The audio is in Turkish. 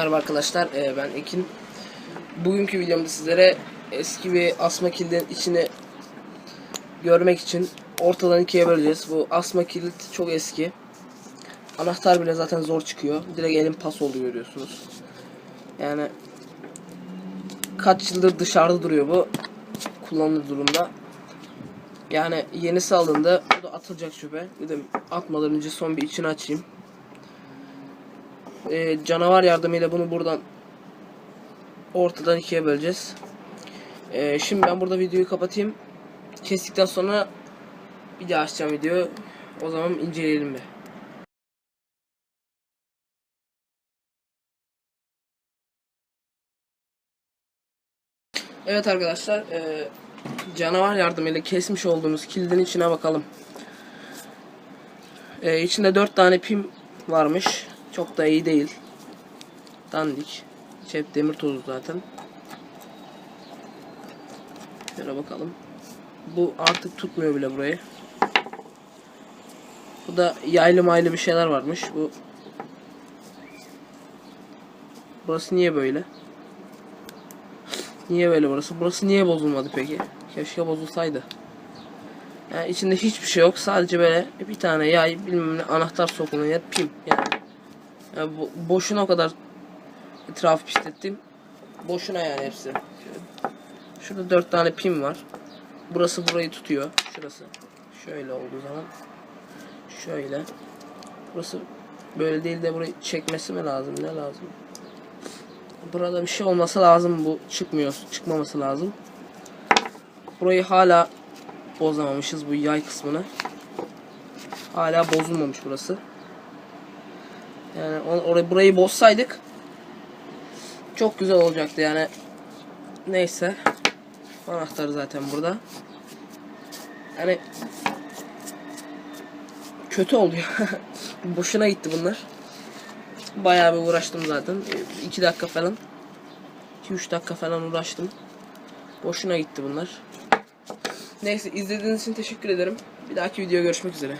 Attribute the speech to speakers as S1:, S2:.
S1: Merhaba arkadaşlar, ee, ben Ekin. Bugünkü videomda sizlere eski bir asma kilidin içini görmek için ortadan ikiye böleceğiz. Bu asma kilit çok eski. Anahtar bile zaten zor çıkıyor. Direkt elim pas oldu görüyorsunuz. Yani kaç yıldır dışarıda duruyor bu. Kullanılır durumda. Yani yenisi alındı. Bu da atılacak çöpe. Dedim atmadan önce son bir içini açayım e, canavar yardımıyla bunu buradan ortadan ikiye böleceğiz. E, şimdi ben burada videoyu kapatayım. Kestikten sonra bir daha açacağım videoyu. O zaman inceleyelim bir. Evet arkadaşlar, e, canavar yardımıyla kesmiş olduğumuz kilidin içine bakalım. E, içinde 4 tane pim varmış. Çok da iyi değil. Dandik. Hep demir tozu zaten. Şöyle bakalım. Bu artık tutmuyor bile burayı. Bu da yaylı maylı bir şeyler varmış. Bu Burası niye böyle? Niye böyle burası? Burası niye bozulmadı peki? Keşke bozulsaydı. Yani içinde hiçbir şey yok. Sadece böyle bir tane yay, bilmem ne anahtar sokulan yer pim. Yani, yani bu, boşuna o kadar etrafı pislettim. Boşuna yani hepsi. Şöyle. Şurada dört tane pim var. Burası burayı tutuyor. Şurası. Şöyle olduğu zaman. Şöyle. Burası böyle değil de burayı çekmesi mi lazım? Ne lazım? Burada bir şey olması lazım. Bu çıkmıyor. Çıkmaması lazım. Burayı hala bozamamışız bu yay kısmını. Hala bozulmamış burası. Yani orayı burayı bozsaydık çok güzel olacaktı yani. Neyse. Anahtarı zaten burada. Yani kötü oluyor. Boşuna gitti bunlar. Bayağı bir uğraştım zaten. 2 dakika falan. 2-3 dakika falan uğraştım. Boşuna gitti bunlar. Neyse izlediğiniz için teşekkür ederim. Bir dahaki video görüşmek üzere.